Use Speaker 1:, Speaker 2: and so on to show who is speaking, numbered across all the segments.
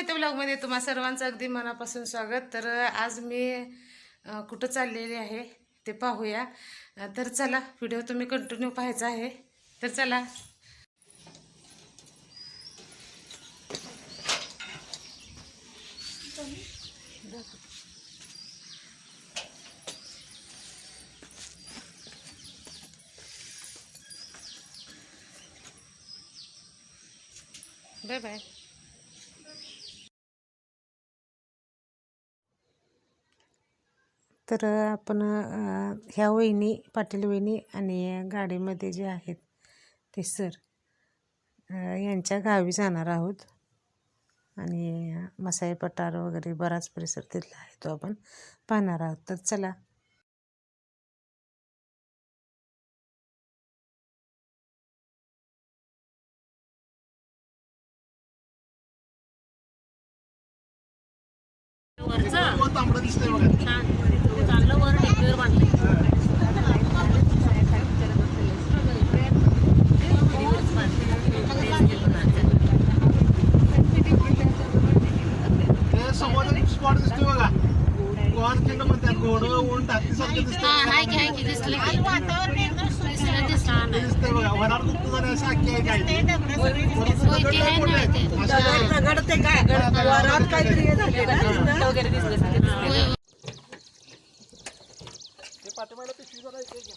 Speaker 1: मोहिते ब्लॉगमध्ये तुम्हा सर्वांचं अगदी मनापासून स्वागत. तर आज मी कुठं चाललेली आहे ते पाहूया. तर चला व्हिडिओ तुम्ही कंटिन्यू पाहायचा आहे. तर चला. बाय बाय तर आपण ह्या वहिनी पाटील वहिनी आणि गाडीमध्ये जे आहेत ते सर यांच्या गावी जाणार आहोत. आणि मसाई पठार वगैरे बराच परिसर तिथला आहे तो आपण पाहणार आहोत. तर चला
Speaker 2: तांबडं दिसतंय बघा
Speaker 3: चांगलं वर टेकडीवर बांधलंय
Speaker 2: ते समोर स्पॉट दिसतोय बघा गोवान खिंड म्हणतात घोड ऊंट हत्तीसारखं दिसतंय
Speaker 3: दिसलं की दिसलं दिसलं
Speaker 2: ते दिसतंय बघा वरार गुप्त जाण्याची आख्या आहे काय
Speaker 3: होय, ते आहे ना ते. वगैरे दिसलं होय,
Speaker 2: पाठीमागला पिशवी जरा इकडे घ्या.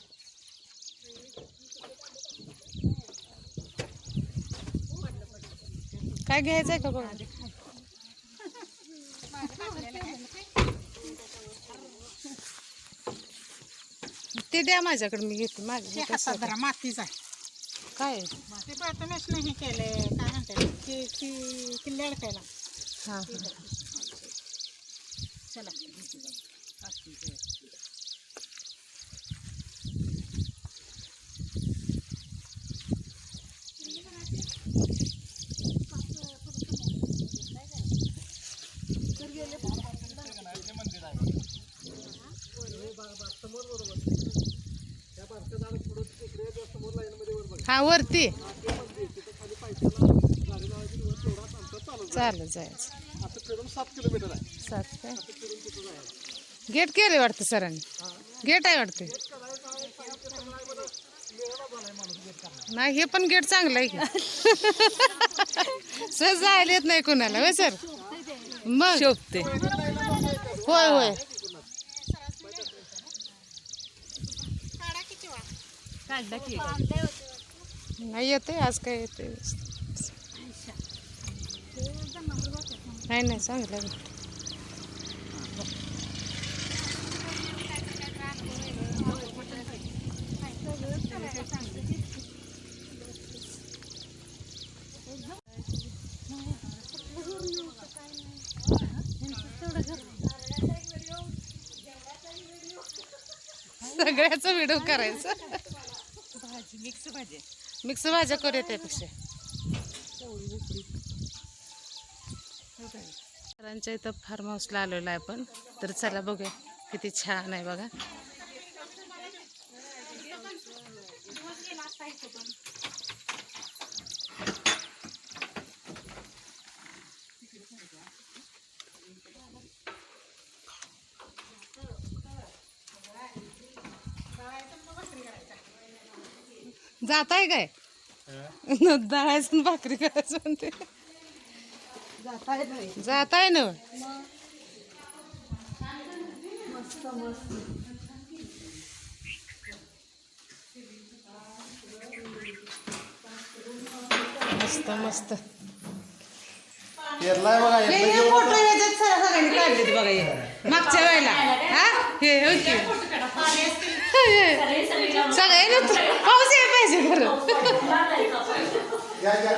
Speaker 1: काय घ्यायचं आहे का बघा? ते द्या माझ्याकडे मी घेते. माझ्या
Speaker 4: हातात धरा मातीचा आहे.
Speaker 1: काय?
Speaker 4: ते प्रथमेश नाही केले काय म्हणते? की की किल्ले अडकायला
Speaker 1: हां हां.
Speaker 4: चला.
Speaker 1: हा वरती. चालेल जायचं
Speaker 2: सात किलोमीटर आहे
Speaker 1: सात काय? गेट केले वाटतं सरांनी. गेट आहे वाटते. नाही हे पण गेट चांगलं आहे की. सहज जायला येत नाही कोणाला होय सर? मग. शोभते. होय होय. नाही येते आज काय येते नाही नाही चांगलं सगळ्याचा व्हिडिओ करायचा.
Speaker 4: भाजी मिक्स भाजी.
Speaker 1: मिक्स भाज्या करू त्यापेक्षा. सरांच्या इथं फार्म हाऊसला आलेलो आहे आपण. तर चला बघूया किती छान आहे बघा. जात आहे काय? दळायचं भाकरी करायचं म्हणते. जात आहे ना. मस्त मस्त.
Speaker 2: पेरलाय बघा
Speaker 1: हे हे फोटो याच्यात सर सगळ्यांनी काढलेत बघा हे. मागच्या वेळेला. हा? हे ओके पाऊस यायला पाहिजे खरं
Speaker 2: या, या,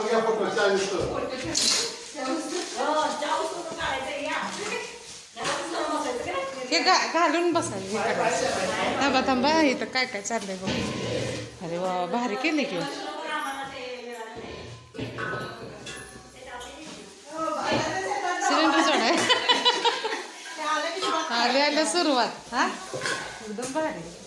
Speaker 2: घ्या फोटो, चाळीस.
Speaker 1: हे घालून बसायचं हे करायचं थांबा थांबा इथं काय काय चाललंय बघ. अरे वा भारी केले की. सिलेंडर जोडाय आले आले सुरुवात. हा? एकदम भारी.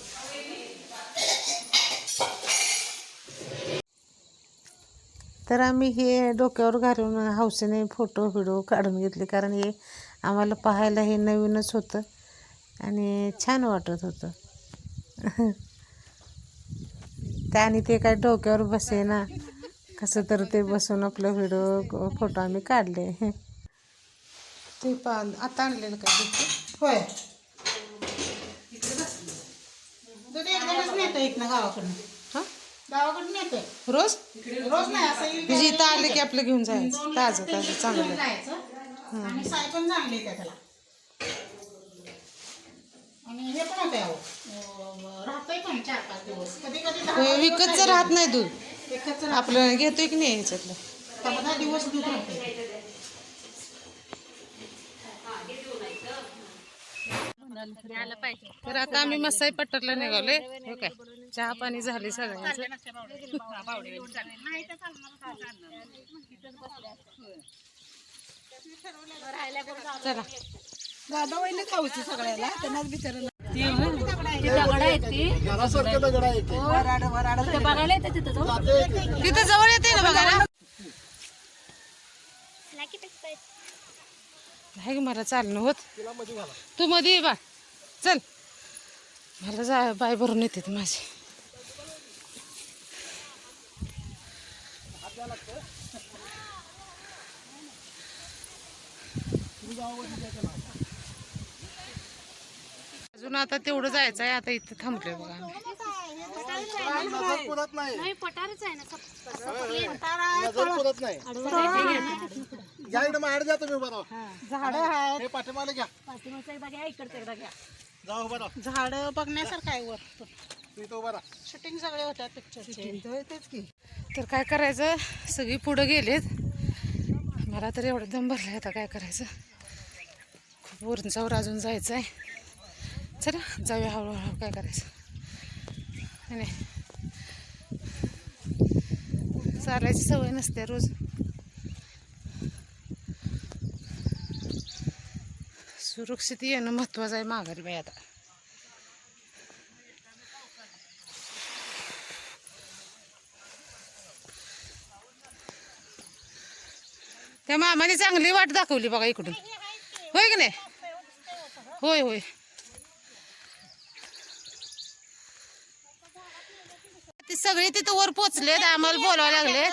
Speaker 1: तर आम्ही हे डोक्यावर घालून हौसेने फोटो व्हिडिओ काढून घेतले. कारण हे आम्हाला पाहायला हे नवीनच होतं आणि छान वाटत होतं. त्या आणि ते काय डोक्यावर बसेना. कसं तर ते बसून आपलं व्हिडिओ फोटो आम्ही काढले. ते पा आता आणलेलं काय
Speaker 4: होय. दूध एकदमच नेतो नेतोय.
Speaker 1: रोज?
Speaker 4: रोज नाही असं येईल
Speaker 1: म्हणजे इथं आलं की आपलं घेऊन जायचं. ताजं ताजं चांगलं
Speaker 4: जायचं. आणि साय पण चांगली आहे त्याला. आणि हे पण होते अहो. अं, राहतोय पण चार पाच दिवस. कधी कधी दहा
Speaker 1: होय, विकतचं राहत नाही दूध. आपलं घेतोय की नाही ह्याच्यातलं
Speaker 4: दहा दिवस दूध राहते
Speaker 1: तर आता आम्ही मसाई पट्टरला निघालोय. हो काय? चहा पाणी झाली सगळ्यांचं. चला.
Speaker 4: दादा खाऊची सगळ्याला त्यांनाच
Speaker 3: बिचारायला तिथं
Speaker 1: जवळ येते ना बघायला? नाही मला चालणं होत. तू मध्ये ये बा. चल. मला जा बाय भरून येते माझी. अजून आता तेवढं जायचं आहे आता इथं थांबलोय बघा आम्ही.
Speaker 3: पठारच आहे ना
Speaker 2: घ्या इकडे माहेर द्या तुम्ही बरं
Speaker 4: झाडं आहेत.
Speaker 2: हे पाठीमाला घ्या.
Speaker 3: पाठीमागचा एकदा घ्या इकडचा एकदा घ्या.
Speaker 2: जा उभा राहा.
Speaker 4: झाडं बघण्यासारखं आहे वर
Speaker 2: तू उभा राहा.
Speaker 4: शूटिंग सगळे होतात पिक्चरचे तेच की.
Speaker 1: तर काय करायचं? सगळी पुढं गेलेत. मला तर एवढं दम भरला आता काय करायचं. खूप उंचावर अजून जायचं आहे चला जाऊया हळूहळू काय करायचं. नाही. चालायची सवय नसते रोज. सुरक्षित येणं महत्वाचं आहे माघारी बाई आता. त्या मामाने चांगली वाट दाखवली बघा इकडून. होय की नाही? होय होय. ती सगळी तिथं वर पोचले आम्हाला बोलावं लागले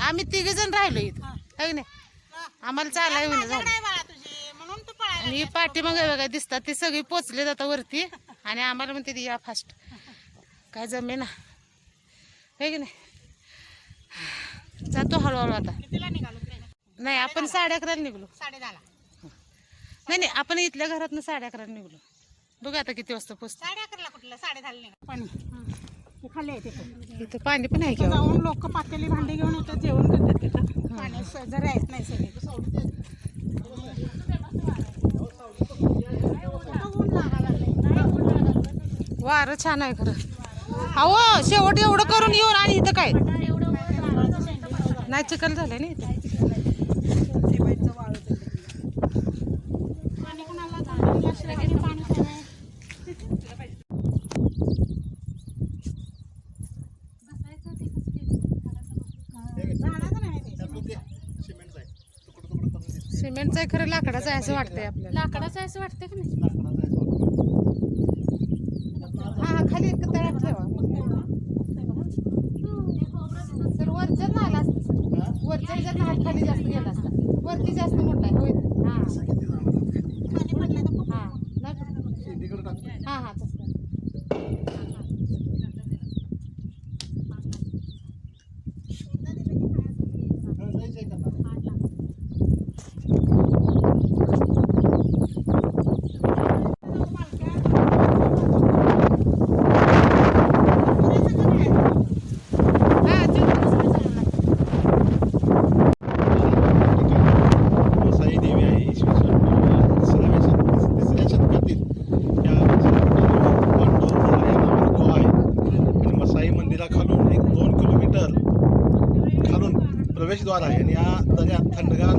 Speaker 1: आम्ही तिघे जण राहिलो इथं. होय की नाही? आम्हाला चालाय झालं. आणि पाठीमागे बघा दिसतात ते सगळी पोचले जातात वरती. आणि आम्हाला म्हणते ती या फास्ट काय जमे ना हे की नाही? जातो हळूहळू आता. नाही आपण साडे अकराला निघलो.
Speaker 4: साडे दहाला.
Speaker 1: नाही नाही आपण इथल्या घरातनं साडे अकराला निघलो. बघा आता किती वाजता पोचतो.
Speaker 4: साडे अकराला कुठलं? साडे दहाला पाणी खाली आहे तिथं.
Speaker 1: इथं पाणी पण आहे की.
Speaker 4: जाऊन लोक पातेली भांडी घेऊन येतात जेवण करतात तिथं. पाणी जरा आहेत नाही सगळे.
Speaker 1: वारं छान आहे खरं. अहो शेवट एवढं करून येऊन आणि इथं काय? नाही चिखल झालं ना इथं.
Speaker 4: कुणाला पाणी नाही
Speaker 2: सिमेंटचं आहे
Speaker 1: आहे खरं लाकडाचं आहे असं वाटतंय आपल्याला.
Speaker 3: लाकडाचं आहे असं वाटतंय का नाही
Speaker 2: लाकडाचं आहे सोडा.
Speaker 1: हा हा खाली एक तळ्यात ठेवा सर वरचं नाला असतं सर हात जर खाली जास्त गेला असता. वरती जास्त मोठा आहे होय हा
Speaker 2: असं किती जाणार?
Speaker 4: खाली पडलं तर
Speaker 1: हा नाही
Speaker 2: शेंडीकडे टाकतो.
Speaker 1: हा हा तसं
Speaker 2: हा, जायचं आहे का?
Speaker 1: हा ते
Speaker 2: मसाई देवी आहे इसवी सन तिसऱ्या शत- तिसऱ्या शतकातील त्या पांडव या नावाने गुहा आहे आणि मसाई मंदिराखालून एक दोन किलोमीटर खालून प्रवेशद्वार आहे आणि या दऱ्यात थंडगार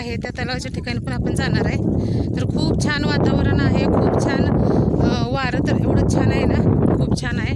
Speaker 2: आहे त्या
Speaker 1: तलावाच्या ठिकाणी पण आपण जाणार आहे. तर खूप छान वातावरण आहे खूप छान वारं तर एवढं छान आहे ना खूप छान आहे.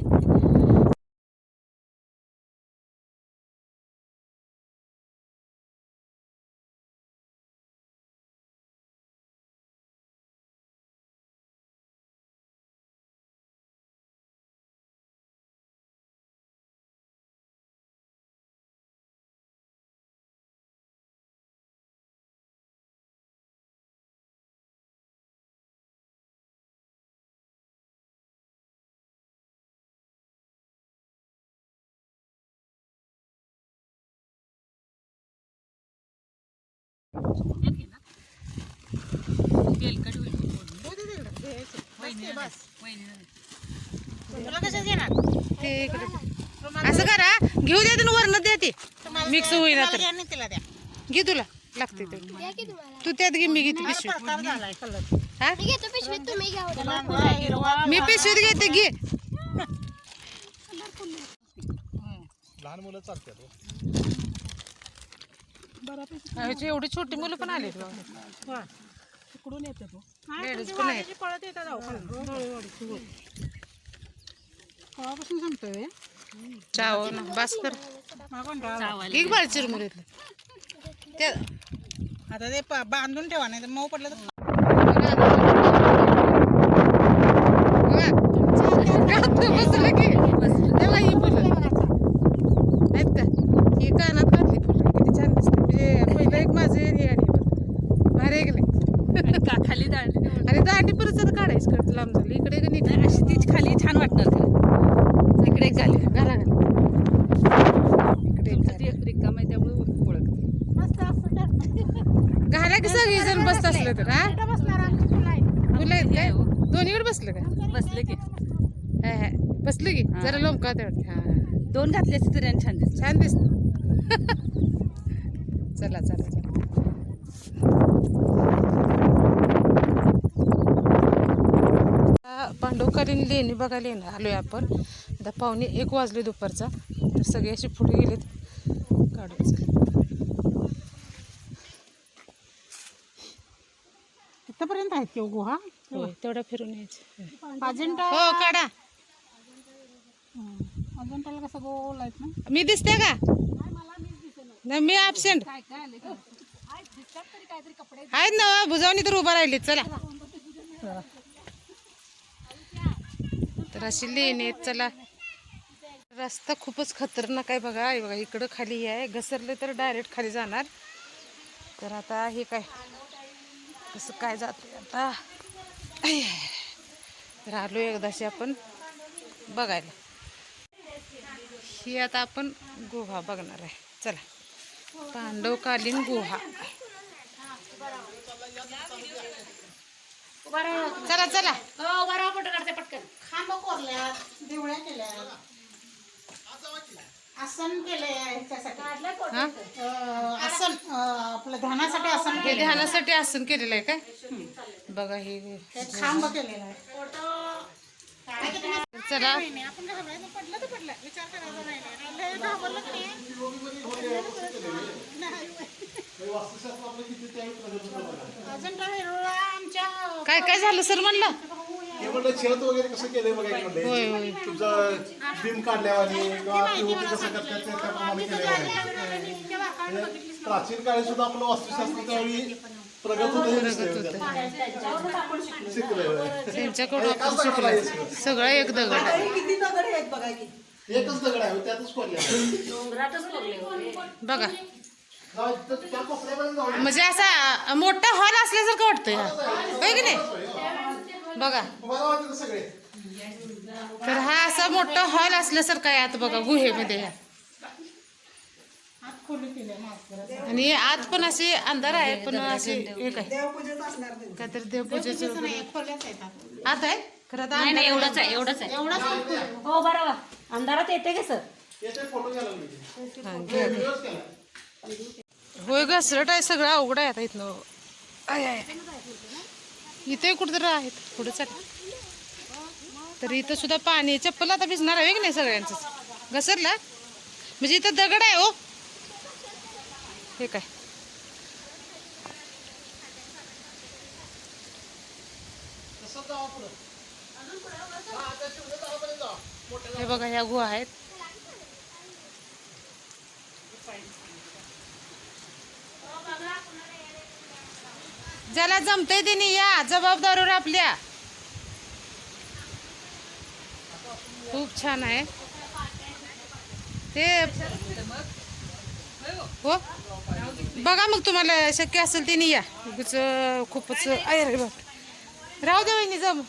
Speaker 4: तुला कशाच घेणार
Speaker 1: ते इकडे. असं करा घेऊ द्या तुम्ही वरण द्या ते. मिक्स होईना तर.
Speaker 4: तिला द्या.
Speaker 1: घे तुला लागते ते. तू त्यात घे मी घेते पिशवी
Speaker 4: प्रकार झालाय कलर
Speaker 1: हा?
Speaker 3: मी घेतो पिशवीत
Speaker 1: घेते घे.
Speaker 2: लहान मुलं चालतात हो.
Speaker 1: एवढी छोटी मुलं पण आली
Speaker 4: तिकडून येते तो.
Speaker 1: लेडीज पण आहेत
Speaker 4: पळत येतात सांगतोय
Speaker 1: चाव ना बास कर.
Speaker 4: आता
Speaker 1: एक बाळ चिरमुरीतलं त्या
Speaker 4: ते प- बांधून ठेवा नाही तर मऊ पडलं तर
Speaker 1: बसलं की. तेव्हा ही फुलं. आहेत का? ही कानात घातली फुलं. किती छान दिसते म्हणजे पहिलं एक माझं हे नाही
Speaker 3: खाली दांडी
Speaker 1: आणि दांडी परत जरा काढायची कडत लांब झाली इकडे का नाही
Speaker 3: अशी तीच खाली छान वाटणार
Speaker 1: इकडे एक घाली घाला इकडे.
Speaker 3: रिकाम आहे त्यामुळे ओळखते
Speaker 4: मस्त असं कर.
Speaker 1: घाला की सगळी जण बसत असलं तर हा?
Speaker 4: आमची फुलं आहेत.
Speaker 1: तुला आहेत काय दोन्हीकडे बसलं का
Speaker 3: बसले की.
Speaker 1: हा, हा. बसलं की. जरा वाटते. हा.
Speaker 3: दोन घातले असते तरी आणि छान दिसत
Speaker 1: छान दिसत चला चला चला आता पांडवकालीन लेणी बघायला येणार आलोय आपण. आता पावणे एक वाजले दुपारचा. तर सगळे असे पुढे गेलेत. काढायचं
Speaker 4: तिथपर्यंत आहेत की गुहा
Speaker 1: होय तेवढा फिरून यायचं.
Speaker 4: अजिंठा
Speaker 1: हो काढा.
Speaker 4: अजिंठाला कसं गोल आहेत ना?
Speaker 1: मी दिसते का? नाही मी ॲबसेंट आहेत ना बुजावणी तर उभा राहिली चला. तर अशी लेणी आहेत. चला रस्ता खूपच खतरनाक आहे बघा. हे बघा इकडं खाली आहे. घसरले तर डायरेक्ट खाली जाणार. तर आता हे काय? कसं काय जात आता? तर आलो एकदाशी आपण बघायला. ही आता आपण गुहा बघणार आहे. चला पांडवकालीन गुहा. चला चला.
Speaker 4: खांब कोरल्या देवळ्या केल्या. आसन केले ह्याच्यासाठी.
Speaker 1: हा?
Speaker 4: आसन आपलं ध्यानासाठी आसन
Speaker 1: हे
Speaker 4: केले
Speaker 1: ध्यानासाठी आसन केलेलं आहे काय? बघा हे.
Speaker 4: खांब केलेला आहे.
Speaker 1: चला.
Speaker 4: आपण घाबरायचं पडलं तर पडलं. विचार करायचा नाही. नाही. लय घाबरलं की नाही. अजून काय आमच्या.
Speaker 1: काय काय झालं सर म्हणलं?
Speaker 2: हे म्हणलं छत वगैरे कसं केलंय बघा एक म्हणलं.
Speaker 1: होय होय.
Speaker 2: तुमचं भीम काढल्यावानी किंवा कसं करतात त्याप्रमाणे. प्राचीन काळी सुद्धा आपलं वास्तुशास्त्र त्यावेळी प्रगत होतं दिसतंय. शिकलंय होय.
Speaker 1: त्यांच्याकडून आपण शिकलो
Speaker 2: सगळं.
Speaker 1: एक दगड आहे.
Speaker 2: एकच दगड आहे त्यातच कोरले
Speaker 1: बघा. म्हणजे असा मोठा हॉल असल्यासारखं वाटतंय हा होय की नाही? बघा.
Speaker 2: बघा वाटतं सगळे
Speaker 1: तर हा असा मोठा हॉल असल्यासारखा आहे आता बघा गुहेमध्ये. ह्या आणि आत पण असे अंधार आहे पण असे एक आहे. काहीतरी देवपूजेचं आत. आहे? खरं तर
Speaker 3: नाही नाही
Speaker 1: अंधार
Speaker 3: एवढंच आहे एवढंच आहे.
Speaker 4: एवढंच
Speaker 3: हो बरोबर अंधारात येते का सर?
Speaker 1: होय घसरट आहे सगळं अवघड आहे आता इथनं. आय, इथे कुठेतरी आहेत पुढे चालेल तर इथं सुद्धा पाणी चप्पल आता भिजणार आहे की नाही सगळ्यांचं घसरला? म्हणजे इथं दगड आहे हो. हे काय? हे बघा ह्या गुहा आहेत. ज्याला जमतंय तिने या जबाबदारीवर आपल्या. खूप छान आहे. ते हो? बघा मग तुम्हाला शक्य असेल तिने या. उगाच खूपच आहे राहू दे वहिनी जम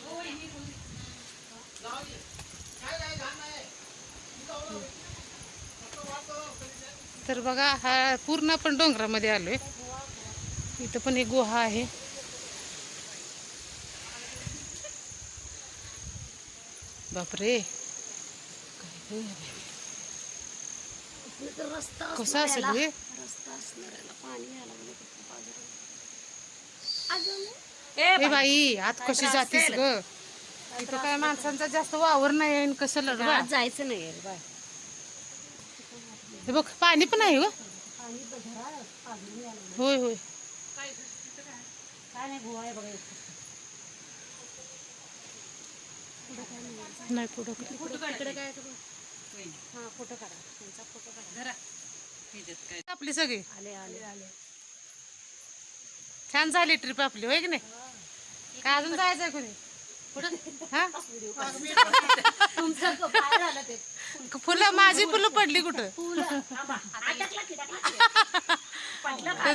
Speaker 1: तर बघा हा पूर्ण आपण डोंगरामध्ये आलोय. इथं पण एक गुहा आहे. बापरे. हे? कसं असेल हे ए बाई आत कशी जातीस ग? इथं काय माणसांचा जास्त वावर नाही कसं लढवा?
Speaker 3: जायचं नाही बाय.
Speaker 1: हे बघ पाणी पण आहे ग. होय होय. नाही पुढं काय. आपली सगळी. छान झाली ट्रिप आपली होय की नाही? काय अजून जायचंय कोणी? हा? फुलं माझी फुलं पडली कुठं?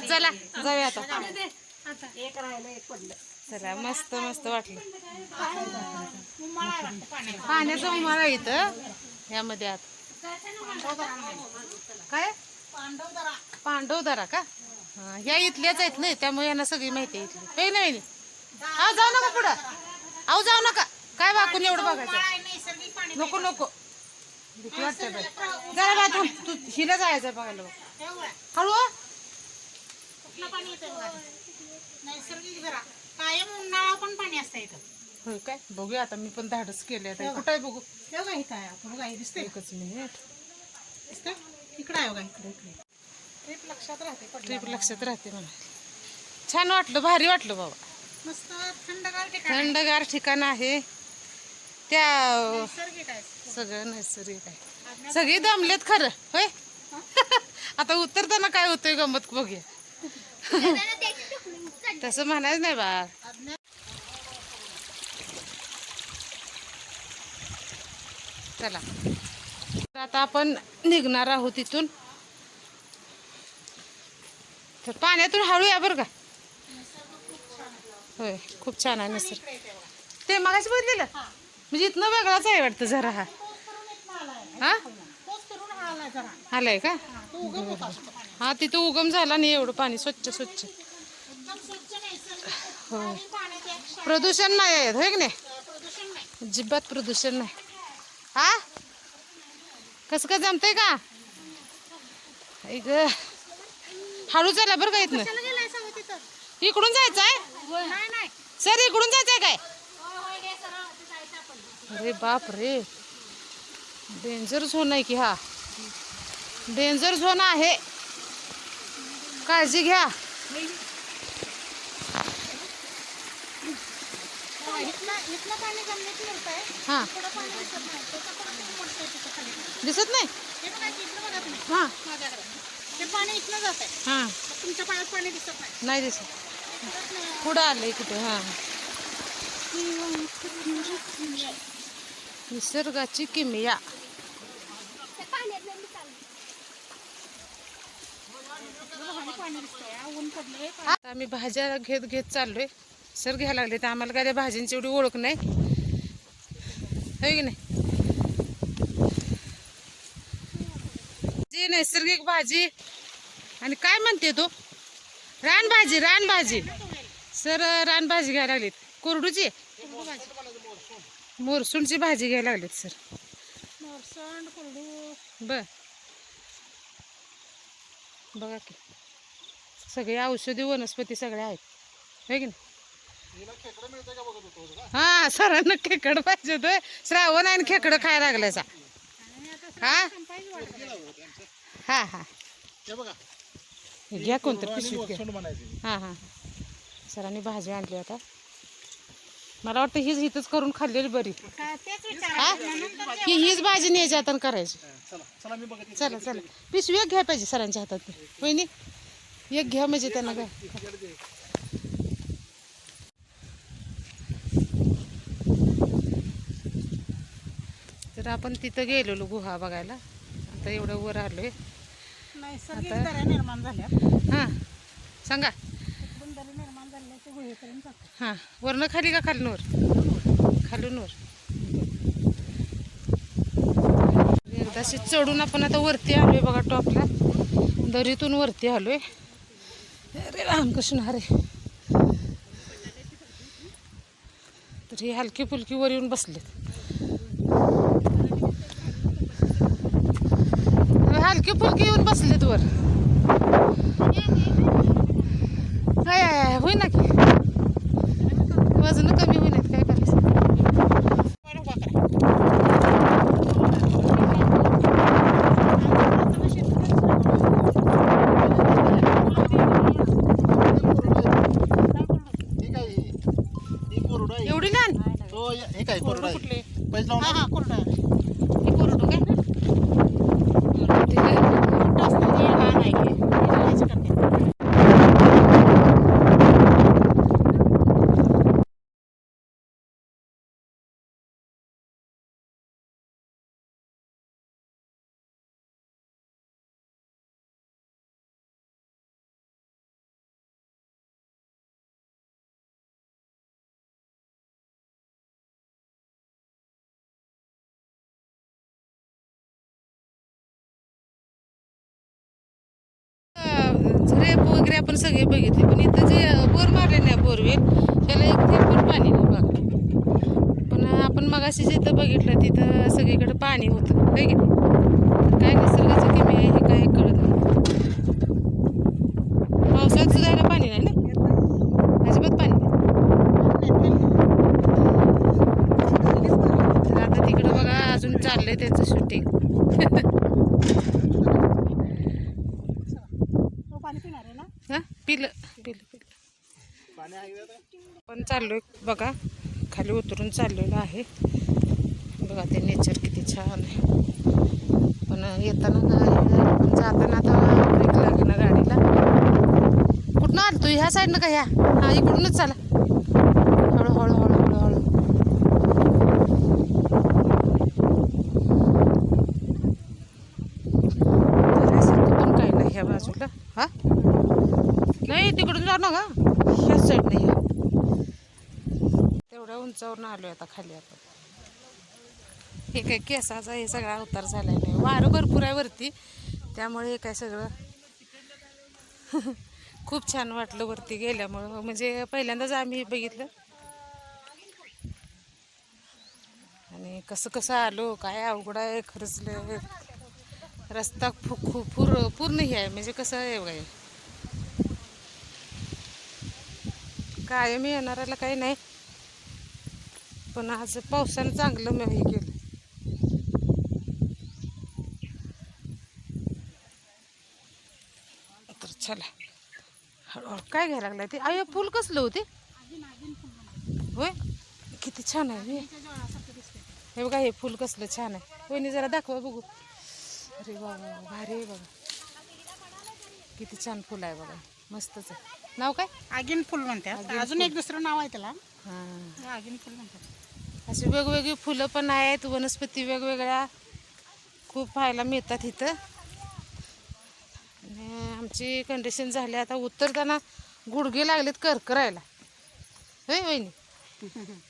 Speaker 1: चला जाऊया आता.
Speaker 3: एक राहिलं एक पडलं.
Speaker 1: चला मस्त मस्त वाटलं. पाण्याचा उमाळा आहे इथं. यामध्ये आत. काय?
Speaker 4: पांडवदरा
Speaker 1: का? हा, ह्या इथल्याच आहेत ना त्यामुळे यांना सगळी माहिती आहे इथली. होय नाही? हा जाऊ नका पुढं. अहो जाऊ नका. काय वाकून एवढं बघायचं? नको नको. भीती वाटते बाई. जरा बा थांब तू हिला जायचं बघायला. हळू.
Speaker 4: येतं बघा नैसर्गिक जरा. कायम उन्हाळा पण पाणी असतं इथं.
Speaker 1: होय काय? बघूया आता मी पण धाडस केले आता. कुठं आहे बघू?
Speaker 4: हे बघा इथं आहे. आपण बघा हे दिसतंय.
Speaker 1: एकच मिनिट.
Speaker 4: इकडं आहे बघा इकडे इकडे. ट्रिप लक्षात राहते
Speaker 1: ट्रिप लक्षात राहते मला छान वाटलं भारी वाटलं बाबा.
Speaker 4: मस्त थंडगार ठिकाण
Speaker 1: थंडगार ठिकाण आहे. त्या
Speaker 4: नैसर्गिक आहे.
Speaker 1: सगळं नैसर्गिक आहे. सगळी दमलेत खरं. होय? आता उतरताना काय होतंय गंमत बघूया. तसं म्हणायचं नाही बा. चला. तर आता आपण निघणार आहोत इथून. तर पाण्यातून हळू या बरं का. होय खूप छान आहे निसर्ग. ते मगाशी बघितलेलं? म्हणजे इथनं वेगळाच आहे वाटतं जरा हा. हा?
Speaker 4: आलाय
Speaker 1: का?
Speaker 4: हा,
Speaker 1: हा तिथं उगम झाला नाही एवढं पाणी स्वच्छ स्वच्छ.
Speaker 4: क्षार-
Speaker 1: प्रदूषण नाही आहे होय की नाही? अजिबात प्रदूषण नाही. हा? कसं काय जमतंय का? ऐक हळू चला बरं का इथनं. इकडून जायचंय?
Speaker 4: नाही नाही.
Speaker 1: सर इकडून काय?
Speaker 4: होय, हे ते जायचं आपण.
Speaker 1: अरे बाप रे. डेंजर झोन आहे की हा. डेंजर झोन आहे. काळजी घ्या.
Speaker 4: हा,
Speaker 1: हा.
Speaker 4: दिसत नाही. हे
Speaker 1: हा. हा.
Speaker 4: नाही.
Speaker 1: दिसत. पुढं आलंय कुठे हा. निसर्गाची किमया
Speaker 4: बघा, पाणी दिसतंय हा, ऊन पडलंय
Speaker 1: आता आम्ही भाज्या घेत घेत चाललोय. सर घ्यायला लागले तर आम्हाला काय त्या भाज्यांची एवढी ओळख नाही. होय की नाही? जी नैसर्गिक भाजी. आणि काय म्हणते तो? रानभाजी रानभाजी. सर रानभाजी घ्यायला लागलीत. कोरडूची? मोरसूणची भाजी घ्यायला लागलीत सर.
Speaker 4: मोरसंड कुरडू.
Speaker 1: बर. बघा की. सगळे औषधी वनस्पती सगळ्या आहेत. की नाही? हा सरांना खेकड पाहिजे होतं. श्रावण आहे खेकड खायला लागल्याचा. हा? हा हा.
Speaker 2: हे
Speaker 1: घ्या कोणतं पिशवीत घ्या. हा हा सरांनी भाजी आणली आता. मला वाटतं हीच हिथंच करून खाल्लेली बरी. हा? ही हीच भाजी न्यायची आता करायची.
Speaker 2: चला चला
Speaker 1: पिशवी घ्या पाहिजे सरांच्या हातात. वहिनी एक घ्या म्हणजे त्यांना काय? तर आपण तिथं गेलेलो गुहा बघायला. आता एवढं वर आलोय.
Speaker 4: नैसर्गिक
Speaker 1: आता-
Speaker 4: दऱ्या निर्माण झाल्या
Speaker 1: हां सांगा. हां वरनं खाली का खालून वर? खालून वर. एकदाशी चढून आपण आता वरती आलोय बघा टॉपला. दरीतून वरती आलोय. रामकृष्ण हरे तर हे हलकी फुलकी वर येऊन बसलेत. हलकी फुलकी येऊन बसलेत वर. काय होई ना की. वजन कमी होईल काय करायचं
Speaker 4: वर उभा करा.
Speaker 2: हे काय ही कोरडा आहे
Speaker 1: एवढी लहान
Speaker 2: हो हे काय कोरडा आहे
Speaker 1: कुठले
Speaker 2: पैसे लावून
Speaker 4: हा हा कोरडा आहे.
Speaker 1: ही कोरडू काय ते काय?
Speaker 4: मोठं असतं ते लहान आहे ते. ते लहानच करते.
Speaker 1: अं, झरे आपण सगळे बघितले. पण इथं जे बोर मारले नाही बोरवेल त्याला एक थेट पण पाणी नाही बघा. पण आपण मगाशी जिथं बघितलं तिथं सगळीकडे पाणी होतं. है की नाही? काय निसर्गाचं किमी आहे हे काय कळत नाही. पावसाळ्यात सुद्धा पाणी नाही ना? अजिबात पाणी नाही. आता तिकडं बघा अजून चाललंय त्याचं शूटिंग
Speaker 4: तो पाणी पिणार आहे ना
Speaker 1: हा पिलं पिलं पिलं
Speaker 2: पाणी आहे का?
Speaker 1: चाललो आहे बघा खाली उतरून चाललेलो आहे. बघा ते नेचर किती छान आहे. पण येताना गाडी जाताना आता ब्रेक लागेना गाडीला. कुठनं आलो तू ह्या साईडनं का ह्या? हा इकडूनच चला हळू हळू हळू हळू हळू दऱ्यासारखं पण काय नाही ह्या बाजूला हा नाही तिकडून जा ना का ह्या साईडने या तेवढ्या उंचावरून आलो आता खाली आपण हे काय केसाचा हे सगळा अवतार झाला नाही वारं भरपूर आहे वरती. त्यामुळे हे काय सगळं खूप छान वाटलं वरती गेल्यामुळं. म्हणजे पहिल्यांदाच आम्ही बघितलं. आणि कसं कसं आलो काय अवघड आहे खरंच रस्ता फु खू पूर पूर्ण हे आहे. म्हणजे कसं आहे बघा हे. कायम येणाऱ्याला काही नाही. पण आज पावसानं चांगलं मी हे केलं. तर चला. हळूहळू काय घ्यायला लागलाय ते? अय फुल कसलं होते? होय? किती छान आहे हे. बघा हे फुल कसलं छान आहे. वहिनी जरा दाखवा बघू. अरे वा, भारी आहे बघा. किती छान फुल आहे बघा. मस्तच आहे. नाव काय?
Speaker 4: आगीन फुल म्हणतात. अजून एक दुसरं नाव आहे त्याला.
Speaker 1: हां.
Speaker 4: आगीन फुल म्हणतात.
Speaker 1: अशी वेगवेगळी फुलं पण आहेत वनस्पती वेगवेगळ्या खूप पाहायला मिळतात इथं. आणि आमची कंडिशन झाली आता उतरताना गुडघे लागलेत करकरायला. होय वहिनी?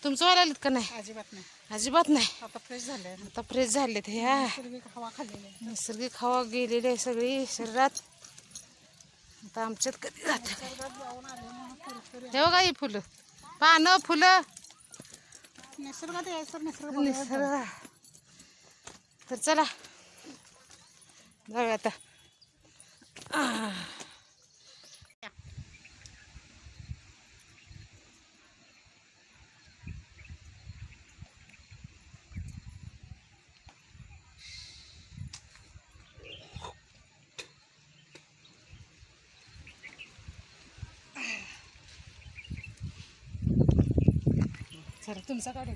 Speaker 1: तुमचं व्हायला लागलेत का नाही?
Speaker 4: अजिबात नाही.
Speaker 1: अजिबात नाही?
Speaker 4: आता फ्रेश झालंय.
Speaker 1: आता फ्रेश झालेत ह्या
Speaker 4: नैसर्गिक हवा खाल्लेली
Speaker 1: नैसर्गिक हवा गेलेली आहे सगळी शरीरात. आता आमच्यात कधी जाते हे बघा ही फुलं. पानं फुलं.
Speaker 4: निसर्गात यायचं निसर्ग
Speaker 1: निसर्ग. तर चला जाऊया आता. तुमचा काढ.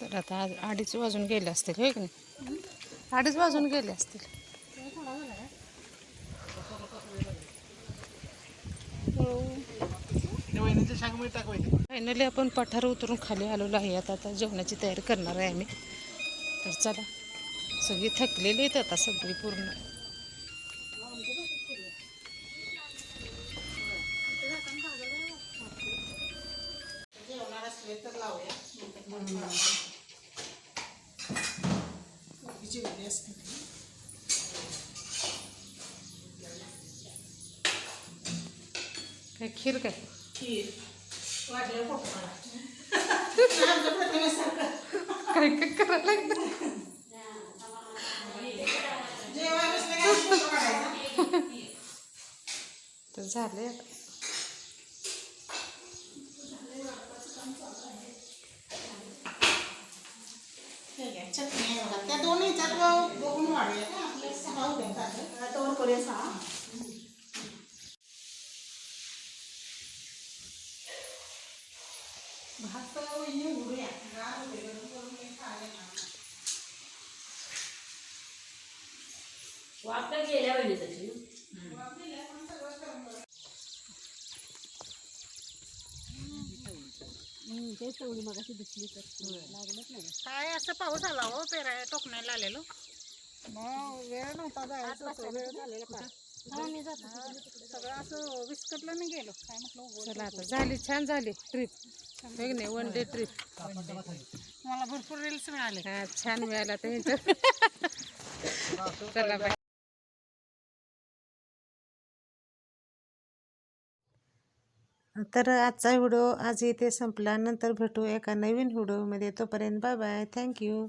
Speaker 1: तर आता आज अडीच वाजून गेले असतील होय की नाही? अडीच वाजून गेले असतील. फायनली आपण पठार उतरून खाली आलेलो आहे. आता आता जेवणाची तयारी करणार आहे आम्ही. तर चला सगळी थकलेली आहेत आता सगळी पूर्ण. काय खीर काय? काय काय करायला लागलं? तर झाले आता
Speaker 4: चटणी आहे बघा. त्या दोन बघून वाढूया का? आपल्या सहा उभ्या आहेत. दोन करूया सहा भात तर वहिनी उडूया गार त्याची गरम करून काही खायला नाही.
Speaker 5: वापरा गेल्या वेळी तशी
Speaker 4: काय असं पाऊस आला हो पेराय टोकण्याला आलेलो मग वेळ नव्हता जायचं वेळ झालेला फार. हा, सगळं असं विस्कटलं नाही गेलो. काय म्हटलं.
Speaker 1: चला आता झाली छान झाली ट्रिप की नाही? वन डे ट्रिप
Speaker 4: मला भरपूर रील्स मिळाले.
Speaker 1: हा छान मिळाला तर ह्यांचं. चला बाय
Speaker 6: तर आजचा व्हिडिओ आज इथे संपला. नंतर भेटू एका नवीन व्हिडिओमध्ये. तोपर्यंत बाय बाय. थँक्यू